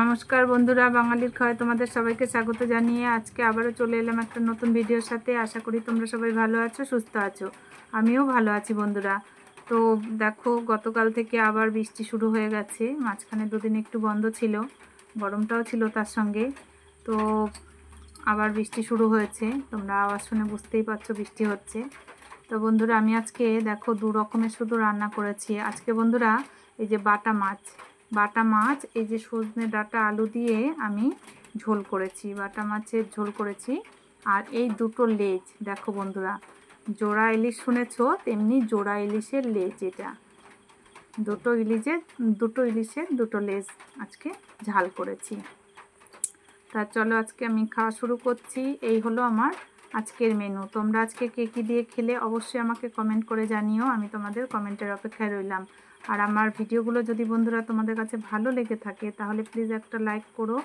নমস্কার বন্ধুরা, বাঙালির খাওয়ায় তোমাদের সবাইকে স্বাগত জানিয়ে আজকে আবারও চলে এলাম একটা নতুন ভিডিওর সাথে। আশা করি তোমরা সবাই ভালো আছো, সুস্থ আছো। আমিও ভালো আছি বন্ধুরা। তো দেখো, গতকাল থেকে আবার বৃষ্টি শুরু হয়ে গেছে, মাঝখানে দুদিন একটু বন্ধ ছিল, গরমটাও ছিল তার সঙ্গে। তো আবার বৃষ্টি শুরু হয়েছে, তোমরা আওয়াজ শুনে বুঝতেই পারছ বৃষ্টি হচ্ছে। তো বন্ধুরা, আমি আজকে দেখো দু রকমের শুধু রান্না করেছি। আজকে বন্ধুরা, এই যে বাটা মাছ বাটা মাছ, এই যে সজনে ডাটা আলু দিয়ে আমি ঝোল করেছি, বাটা মাছের ঝোল করেছি। আর এই দুটো লেজ, দেখো বন্ধুরা, জোড়া ইলিশ শুনেছো? তেমনি জোড়া ইলিশের লেজ এটা। দুটো ইলিশের দুটো ইলিশের দুটো লেজ আজকে ঝাল করেছি। তা চলো আজকে আমি খাওয়া শুরু করছি। এই হলো আমার আজকের মেনু তোমরা আজকে কে কী দিয়ে খেলে অবশ্যই আমাকে কমেন্ট করে জানিও। আমি তোমাদের কমেন্টের অপেক্ষায় রইলাম। আর আমার ভিডিওগুলো যদি বন্ধুরা তোমাদের কাছে ভালো লেগে থাকে, তাহলে প্লিজ একটা লাইক করো।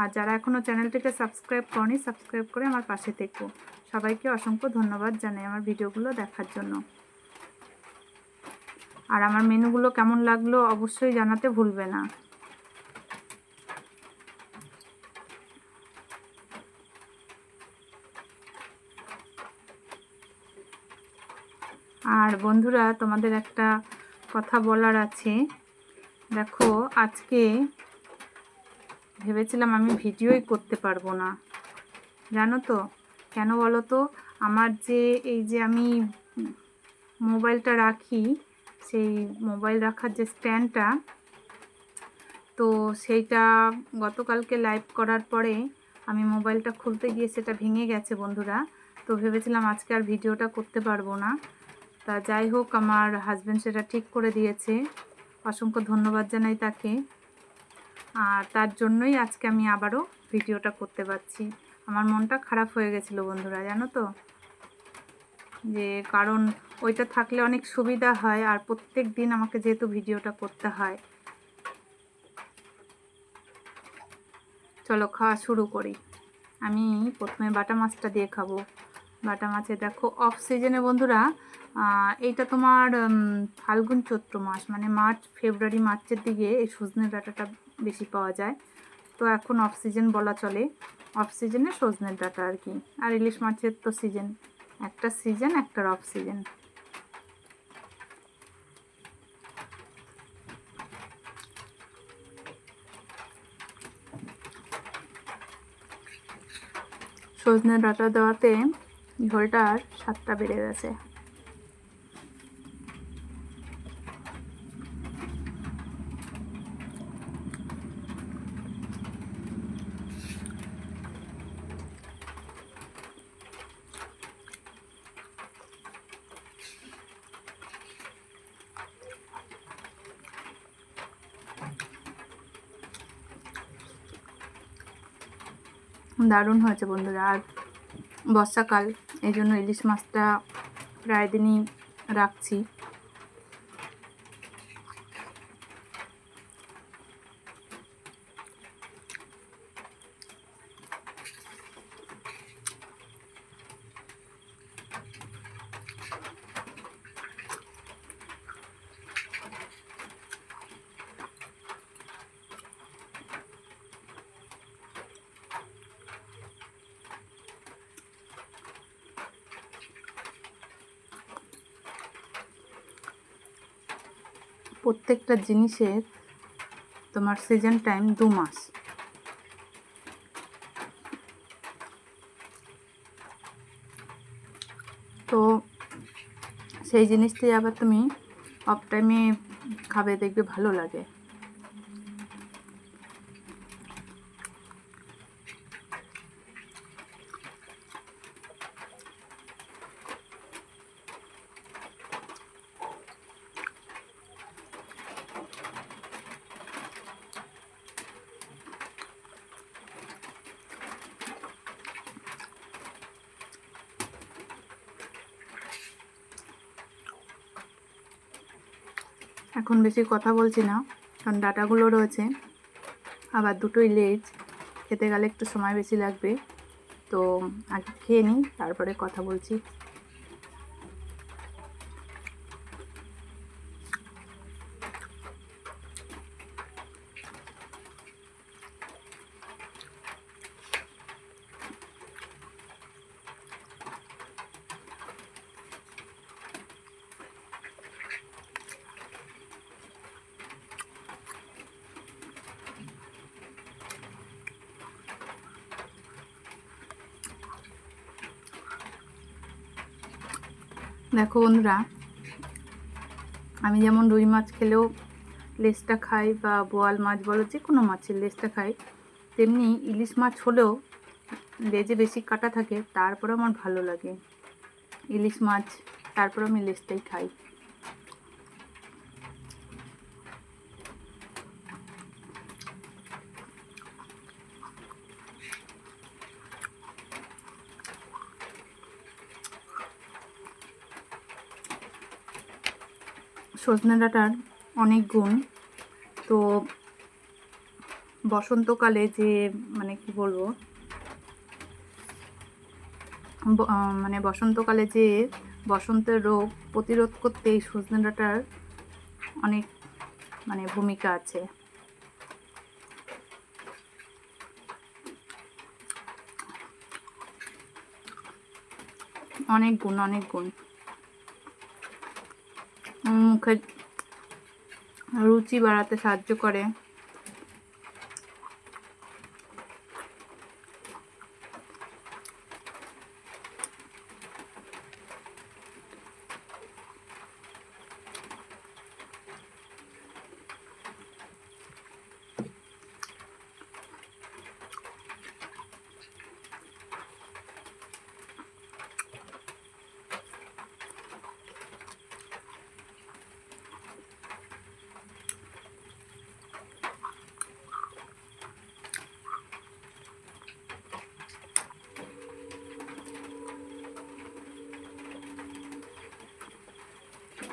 আর যারা এখনও চ্যানেলটিকে সাবস্ক্রাইব করনি সাবস্ক্রাইব করে আমার পাশে থেকো। সবাইকে অসংখ্য ধন্যবাদ জানাই আমার ভিডিওগুলো দেখার জন্য। আর আমার মেনুগুলো কেমন লাগল অবশ্যই জানাতে ভুলবে না। আর বন্ধুরা, তোমাদের একটা কথা বলার আছে। দেখো, আজকে ভেবেছিলাম আমি ভিডিওই করতে পারব না। জানো তো? কেন বলো তো? আমার যে এই যে আমি মোবাইলটা রাখি, সেই মোবাইল রাখার যে স্ট্যান্ডটা তো সেইটা গতকালকে লাইভ করার পরে আমি মোবাইলটা খুলতে গিয়ে সেটা ভেঙে গেছে বন্ধুরা। তো ভেবেছিলাম আজকে আর ভিডিওটা করতে পারব না। তা যাই হোক, আমার হাজব্যান্ড সেটা ঠিক করে দিয়েছে। অসংখ্য ধন্যবাদ জানাই তাকে। আর তার জন্যই আজকে আমি আবারও ভিডিওটা করতে পারছি। আমার মনটা খারাপ হয়ে গেছিল বন্ধুরা, জানো তো? যে কারণ ওইটা থাকলে অনেক সুবিধা হয় আর প্রত্যেক দিন আমাকে যেহেতু ভিডিওটা করতে হয়। চলো খাওয়া শুরু করি। আমি প্রথমে বাটা মাছটা দিয়ে খাব। বাটা মাছে দেখো অফ সিজনে বন্ধুরা এইটা তোমার ফাল্গুন চৈত্র মাস মানে মার্চ, ফেব্রুয়ারি, মার্চের দিকে এই সজনে ডাঁটাটা বেশি পাওয়া যায়। তো এখন অফ সিজন বলা চলে। অফ সিজনে সজনের ডাঁটা আর কি। আর ইলিশ মাছের তো সিজন একটা সিজন একটা অফ সিজন সজনে ডাঁটা দেওয়াতে ঝোলটার স্বাদটা বেড়ে গেছে। দারুণ হয়েছে বন্ধুরা। আর বর্ষাকাল এই জন্য ইলিশ মাছটা প্রায় দিনই রাখছি। প্রত্যেকটা জিনিসের তোমার সিজন টাইম দু মাস। তো সেই জিনিসটাই আবার তুমি অফ টাইমে খাবে, দেখবে ভালো লাগে। এখন বেশি কথা বলছি না, কারণ ডাটাগুলো রয়েছে। আবার দুটোই লেজ, খেতে গেলে একটু সময় বেশি লাগবে। তো আগে খেয়ে নিই, তারপরে কথা বলছি। দেখো বন্ধুরা, আমি যেমন রুই মাছ খেলেও লেজটা খাই বা বোয়াল মাছ বলো, যে কোনো মাছের লেজটা খাই, তেমনি ইলিশ মাছ হলেও লেজে বেশি কাটা থাকে তারপর আমার ভালো লাগে। ইলিশ মাছ তারপর আমি লেজটাই খাই। সজনে ডাঁটার অনেক গুণ। তো বসন্তকালে যে মানে কি বলব? মানে বসন্তকালে যে বসন্তের রোগ প্রতিরোধ করতে এই সজনে ডাঁটার অনেক মানে ভূমিকা আছে। অনেক গুণ অনেক গুণ। মুখের রুচি বাড়াতে সাহায্য করে।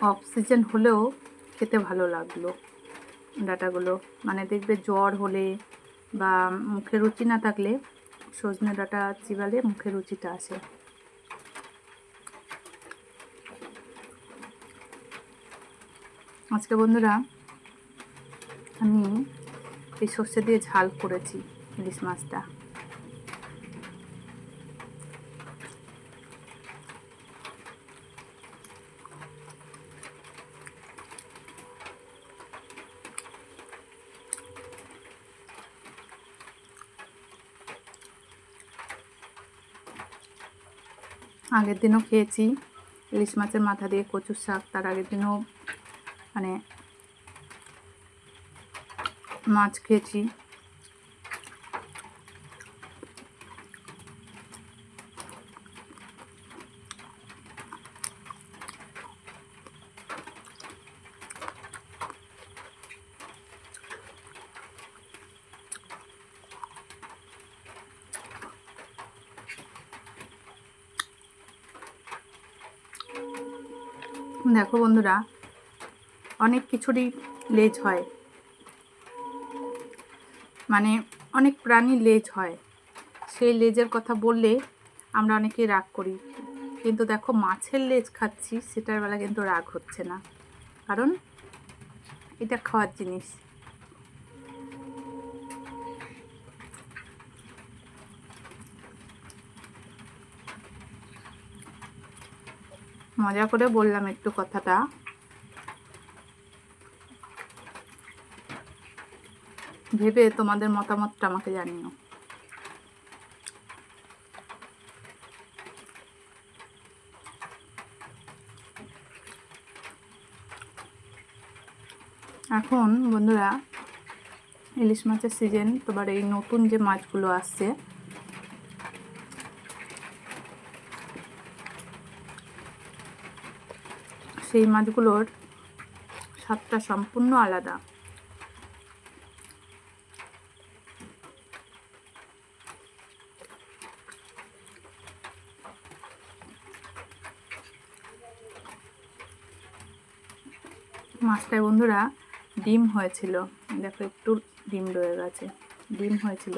অক্সিজেন হলেও খেতে ভালো লাগল। ডাঁটাগুলো মানে দেখবে জ্বর হলে বা মুখে রুচি না থাকলে সজনে ডাটা চিবালে মুখে রুচিটা আসে। আজকে বন্ধুরা, আমি এই সর্ষে দিয়ে ঝাল করেছি, ইলিশ মাছটা। আগের দিনও খেয়েছি। ইলিশ মাছের মাথা দিয়ে কচুর শাক, তার আগের দিনও মানে মাছ খেয়েছি। দেখো বন্ধুরা, অনেক কিছুরই লেজ হয়। মানে অনেক প্রাণী লেজ হয়। সেই লেজের কথা বললে আমরা অনেকেই রাগ করি। কিন্তু দেখো মাছের লেজ খাচ্ছি, সেটার বেলা কিন্তু রাগ হচ্ছে না। কারণ এটা খাওয়ার জিনিস। মজা করে বললাম একটু কথাটা। ভেবে তোমাদের মতামতটা আমাকে জানিও। এখন বন্ধুরা, ইলিশ মাছের সিজন তোমার এই নতুন যে মাছগুলো আসছে সেই মাছগুলোর স্বাদটা সম্পূর্ণ আলাদা। মাছটায় বন্ধুরা ডিম হয়েছিল। দেখো একটু ডিম রয়ে গেছে। ডিম হয়েছিল।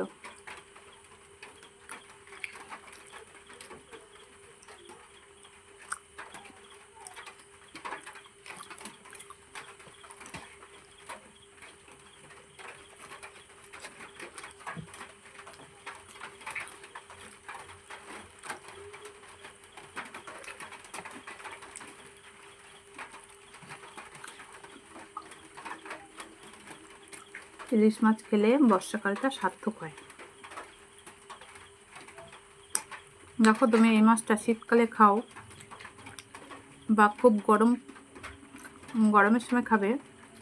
ইলিশ মাছ খেলে বর্ষাকালটা সার্থক হয়। দেখো তুমি এই মাছটা শীতকালে খাও বা খুব গরম, গরমের সময় খাবে,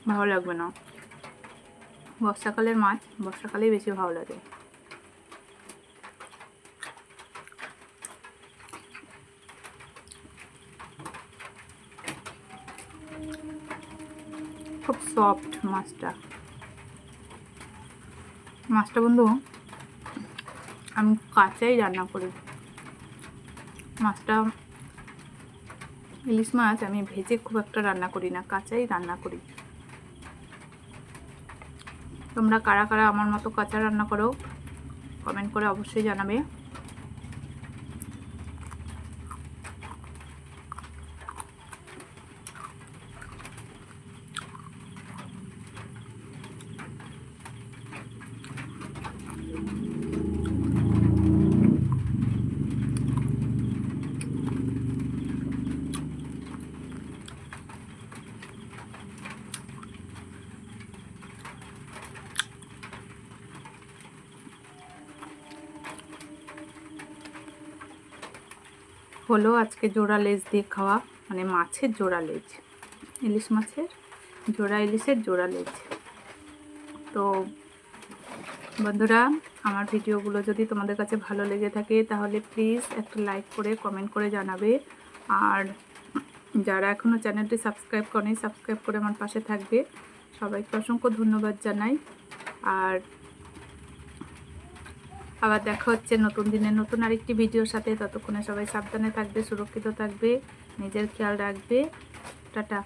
ভালো লাগবে না। বর্ষাকালের মাছ বর্ষাকালেই বেশি ভালো লাগে। খুব সফট মাছটা। মাছটা বন্ধু, আমি কাঁচাই রান্না করি। মাছটা, ইলিশ মাছ আমি ভেজে খুব একটা রান্না করি না, কাঁচাই রান্না করি। তোমরা কারা কারা আমার মতো কাঁচা রান্না করো কমেন্ট করে অবশ্যই জানাবে। হলো আজকে জোড়া লেজ দিয়ে খাওয়া মানে মাছের জোড়া লেজ। ইলিশ মাছের, জোড়া ইলিশের জোড়া লেজ। তো বন্ধুরা, আমার ভিডিওগুলো যদি তোমাদের কাছে ভালো লেগে থাকে, তাহলে প্লিজ একটা লাইক করে কমেন্ট করে জানাবে। আর যারা এখনও চ্যানেলটি সাবস্ক্রাইব করেনি সাবস্ক্রাইব করে আমার পাশে থাকবে। সবাইকে অসংখ্য ধন্যবাদ জানাই। আর আবার দেখা হচ্ছে নতুন দিনে নতুন আরেকটি ভিডিওর সাথে। ততক্ষণে সবাই সাবধানে থাকবে, সুরক্ষিত থাকবে, নিজের খেয়াল রাখবে। টাটা।